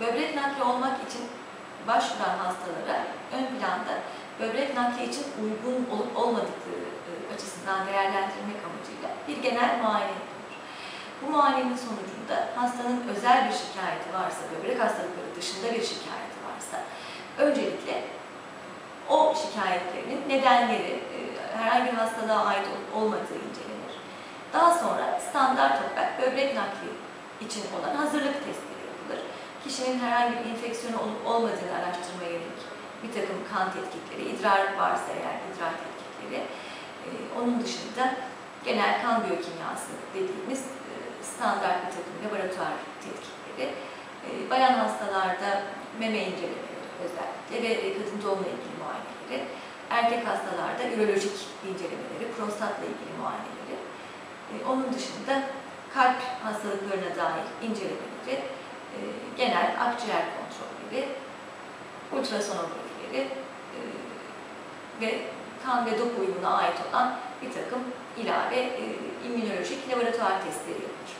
böbrek nakli olmak için başvuran hastalara ön planda böbrek nakli için uygun olup olmadıkları e, açısından değerlendirmek amacıyla bir genel muayene yapılır. Bu muayenenin sonucunda hastanın özel bir şikayeti varsa, böbrek hastalıkları dışında bir şikayeti varsa, öncelikle o şikayetlerinin nedenleri, e, herhangi bir hastalığa ait olmadığı incelenir. Daha sonra standart olarak böbrek nakli için olan hazırlık yapılır. Kişinin herhangi bir enfeksiyonu olup olmadığını araştırmaya yönelik bir takım kan tetkikleri, idrar varsa eğer idrar tetkikleri, e, onun dışında genel kan biyokimyası dediğimiz e, standart bir takım laboratuvar tetkikleri, e, bayan hastalarda meme incelemeleri özellikle ve kadın doğumla ilgili muayeneleri, erkek hastalarda ürolojik incelemeleri, prostatla ilgili muayeneleri, e, onun dışında kalp hastalıklarına dair incelemeleri, genel akciğer kontrolleri, ultrasonografileri e, ve kan ve doku uyumuna ait olan bir takım ilave e, immünolojik laboratuvar testleri yapılır.